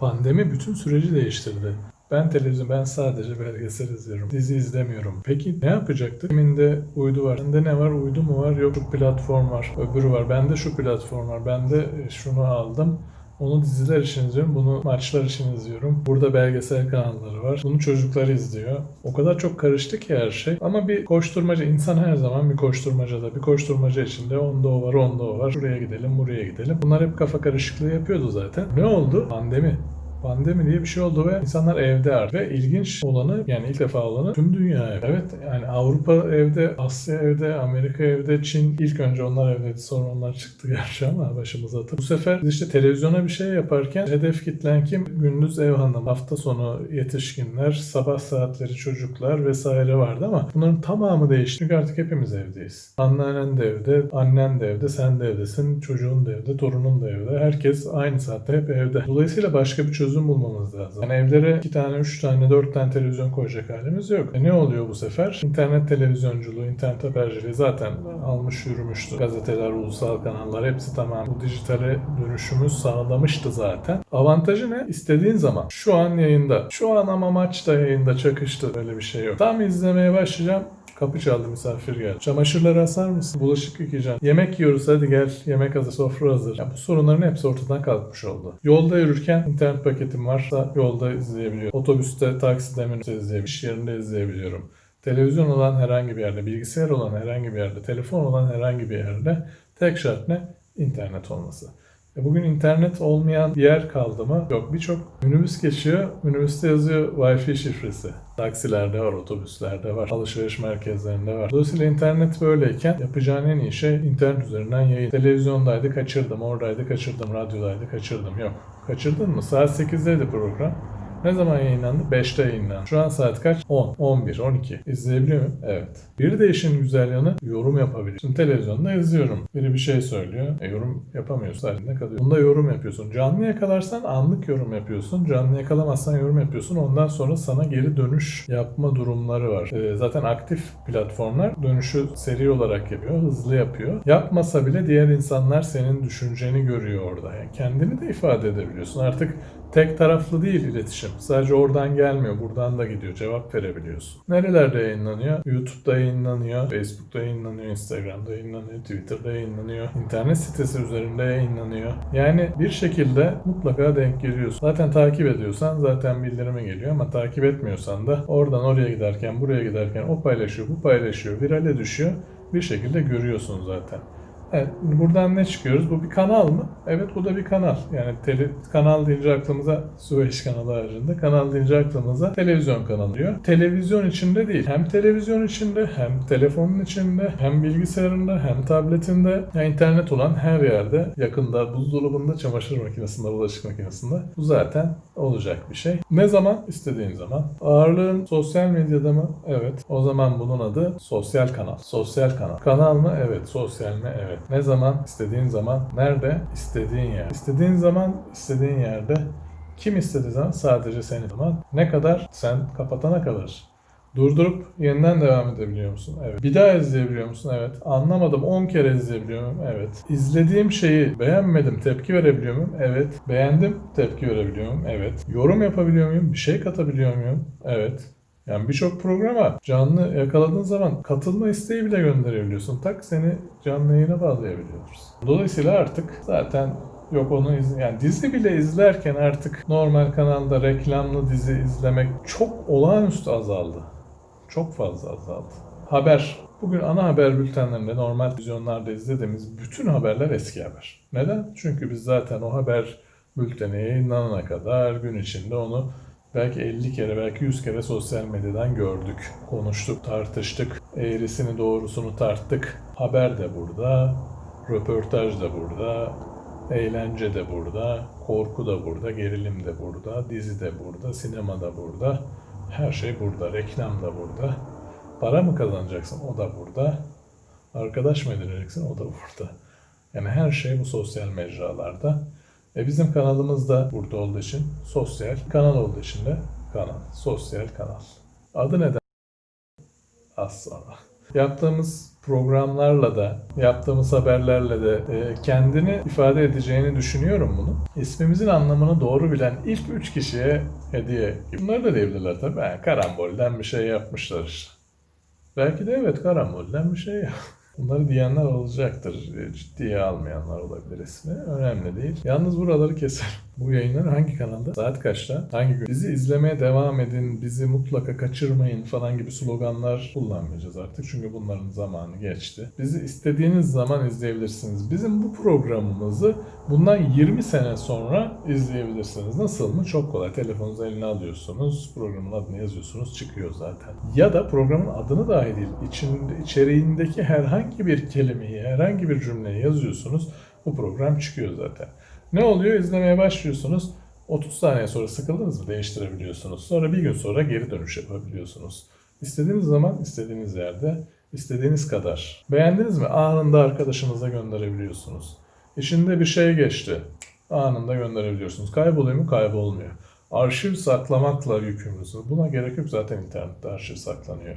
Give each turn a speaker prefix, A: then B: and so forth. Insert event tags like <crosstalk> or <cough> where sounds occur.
A: Pandemi bütün süreci değiştirdi. Ben televizyon, ben sadece belgesel izliyorum. Dizi izlemiyorum. Peki ne yapacaktık? Kiminde uydu var. Bende ne var? Uydu mu var? Yok şu platform var. Öbürü var. Bende şu platform var. Bende e, şunu aldım. Onu diziler için izliyorum. Bunu maçlar için izliyorum. Burada belgesel kanalları var. Bunu çocuklar izliyor. O kadar çok karıştı ki her şey. Ama bir koşturmaca. insan her zaman bir koşturmacada. Bir koşturmaca içinde onda o var, onda o var. Şuraya gidelim, buraya gidelim. Bunlar hep kafa karışıklığı yapıyordu zaten. Ne oldu? Pandemi. Pandemi diye bir şey oldu ve insanlar evde artık. Ve ilginç olanı yani ilk defa olanı tüm dünya evde. Evet yani Avrupa evde, Asya evde, Amerika evde, Çin ilk önce onlar evdeydi sonra onlar çıktı <laughs> gerçi ama başımıza atıp. Bu sefer işte televizyona bir şey yaparken hedef kitlen kim? Gündüz ev hanım, hafta sonu yetişkinler, sabah saatleri çocuklar vesaire vardı ama bunların tamamı değişti. Çünkü artık hepimiz evdeyiz. Anneannen de evde, annen de evde, sen de evdesin, çocuğun da evde, torunun da evde. Herkes aynı saatte hep evde. Dolayısıyla başka bir çözüm bulmamız lazım. Yani evlere iki tane, üç tane, dört tane televizyon koyacak halimiz yok. E ne oluyor bu sefer? İnternet televizyonculuğu, internet haberciliği zaten almış yürümüştü. Gazeteler, ulusal kanallar hepsi tamam. Bu dijitale dönüşümü sağlamıştı zaten. Avantajı ne? İstediğin zaman. Şu an yayında. Şu an ama maçta yayında çakıştı. Öyle bir şey yok. Tam izlemeye başlayacağım. Kapı çaldı misafir geldi. Çamaşırları asar mısın? Bulaşık yıkayacağım. Yemek yiyoruz hadi gel. Yemek hazır, sofra hazır. Ya bu sorunların hepsi ortadan kalkmış oldu. Yolda yürürken internet paketim varsa yolda izleyebiliyorum. Otobüste, takside, minibüste izleyebiliyorum. İş yerinde izleyebiliyorum. Televizyon olan herhangi bir yerde, bilgisayar olan herhangi bir yerde, telefon olan herhangi bir yerde tek şart ne? İnternet olması. E bugün internet olmayan bir yer kaldı mı? Yok birçok minibüs geçiyor. Minibüste yazıyor Wi-Fi şifresi. Taksilerde var, otobüslerde var, alışveriş merkezlerinde var. Dolayısıyla internet böyleyken yapacağın en iyi şey internet üzerinden yayın. Televizyondaydı kaçırdım, oradaydı kaçırdım, radyodaydı kaçırdım. Yok. Kaçırdın mı? Saat 8'deydi program. Ne zaman yayınlandı? 5'te yayınlandı. Şu an saat kaç? 10, 11, 12. İzleyebiliyor muyum? Evet. Bir de işin güzel yanı yorum yapabiliyor. Şimdi televizyonda izliyorum. Biri bir şey söylüyor. E, yorum yapamıyorsun. Halinde kalıyor. Bunda yorum yapıyorsun. Canlı yakalarsan anlık yorum yapıyorsun. Canlı yakalamazsan yorum yapıyorsun. Ondan sonra sana geri dönüş yapma durumları var. E, zaten aktif platformlar dönüşü seri olarak yapıyor. Hızlı yapıyor. Yapmasa bile diğer insanlar senin düşünceni görüyor orada. Yani kendini de ifade edebiliyorsun. Artık tek taraflı değil iletişim. Sadece oradan gelmiyor, buradan da gidiyor. Cevap verebiliyorsun. Nerelerde yayınlanıyor? YouTube'da yayınlanıyor, Facebook'ta yayınlanıyor, Instagram'da yayınlanıyor, Twitter'da yayınlanıyor, internet sitesi üzerinde yayınlanıyor. Yani bir şekilde mutlaka denk geliyorsun. Zaten takip ediyorsan zaten bildirime geliyor ama takip etmiyorsan da oradan oraya giderken, buraya giderken o paylaşıyor, bu paylaşıyor, virale düşüyor. Bir şekilde görüyorsun zaten. Evet, buradan ne çıkıyoruz? Bu bir kanal mı? Evet, bu da bir kanal. Yani tele, kanal deyince aklımıza Süveyş kanalı haricinde, kanal deyince aklımıza televizyon kanalı diyor. Televizyon içinde değil. Hem televizyon içinde, hem telefonun içinde, hem bilgisayarında, hem tabletinde, yani internet olan her yerde, yakında, buzdolabında, çamaşır makinesinde, bulaşık makinesinde. Bu zaten olacak bir şey. Ne zaman? İstediğin zaman. Ağırlığın sosyal medyada mı? Evet. O zaman bunun adı sosyal kanal. Sosyal kanal. Kanal mı? Evet. Sosyal mi? Evet. Ne zaman? İstediğin zaman. Nerede? İstediğin yer. İstediğin zaman, istediğin yerde. Kim istediği zaman? Sadece senin zaman. Ne kadar? Sen kapatana kadar. Durdurup yeniden devam edebiliyor musun? Evet. Bir daha izleyebiliyor musun? Evet. Anlamadım 10 kere izleyebiliyor muyum? Evet. İzlediğim şeyi beğenmedim, tepki verebiliyor muyum? Evet. Beğendim, tepki verebiliyor muyum? Evet. Yorum yapabiliyor muyum? Bir şey katabiliyor muyum? Evet. Yani birçok programa canlı yakaladığın zaman katılma isteği bile gönderebiliyorsun. Tak seni canlı yayına bağlayabiliyoruz. Dolayısıyla artık zaten Yok onu iz yani dizi bile izlerken artık normal kanalda reklamlı dizi izlemek çok olağanüstü azaldı. Çok fazla azaldı. Haber. Bugün ana haber bültenlerinde normal televizyonlarda izlediğimiz bütün haberler eski haber. Neden? Çünkü biz zaten o haber bülteni yayınlanana kadar gün içinde onu belki 50 kere belki 100 kere sosyal medyadan gördük. Konuştuk, tartıştık. Eğrisini doğrusunu tarttık. Haber de burada, röportaj da burada, Eğlence de burada, korku da burada, gerilim de burada, dizi de burada, sinema da burada. Her şey burada, reklam da burada. Para mı kazanacaksın? O da burada. Arkadaş mı edineceksin? O da burada. Yani her şey bu sosyal mecralarda. E bizim kanalımız da burada olduğu için sosyal, kanal olduğu için de kanal, sosyal kanal. Adı neden? Az sonra. Yaptığımız programlarla da yaptığımız haberlerle de e, kendini ifade edeceğini düşünüyorum bunu. İsmimizin anlamını doğru bilen ilk üç kişiye hediye. Bunları da diyebilirler tabii. Ha, karambolden bir şey yapmışlar işte. Belki de evet karambolden bir şey. <laughs> Bunları diyenler olacaktır. E, Ciddiye almayanlar olabilir ismi. Önemli değil. Yalnız buraları keser. Bu yayınlar hangi kanalda? Saat kaçta? Hangi gün? Bizi izlemeye devam edin, bizi mutlaka kaçırmayın falan gibi sloganlar kullanmayacağız artık. Çünkü bunların zamanı geçti. Bizi istediğiniz zaman izleyebilirsiniz. Bizim bu programımızı bundan 20 sene sonra izleyebilirsiniz. Nasıl mı? Çok kolay. Telefonunuzu eline alıyorsunuz. Programın adını yazıyorsunuz. Çıkıyor zaten. Ya da programın adını dahi değil. içinde, içeriğindeki herhangi bir kelimeyi, herhangi bir cümleyi yazıyorsunuz. Bu program çıkıyor zaten. Ne oluyor? İzlemeye başlıyorsunuz. 30 saniye sonra sıkıldınız mı değiştirebiliyorsunuz. Sonra bir gün sonra geri dönüş yapabiliyorsunuz. İstediğiniz zaman, istediğiniz yerde, istediğiniz kadar. Beğendiniz mi? Anında arkadaşınıza gönderebiliyorsunuz. İçinde bir şey geçti. Anında gönderebiliyorsunuz. Kayboluyor mu? Kaybolmuyor. Arşiv saklamakla yükümlüsünüz. Buna gerek yok zaten internette arşiv saklanıyor.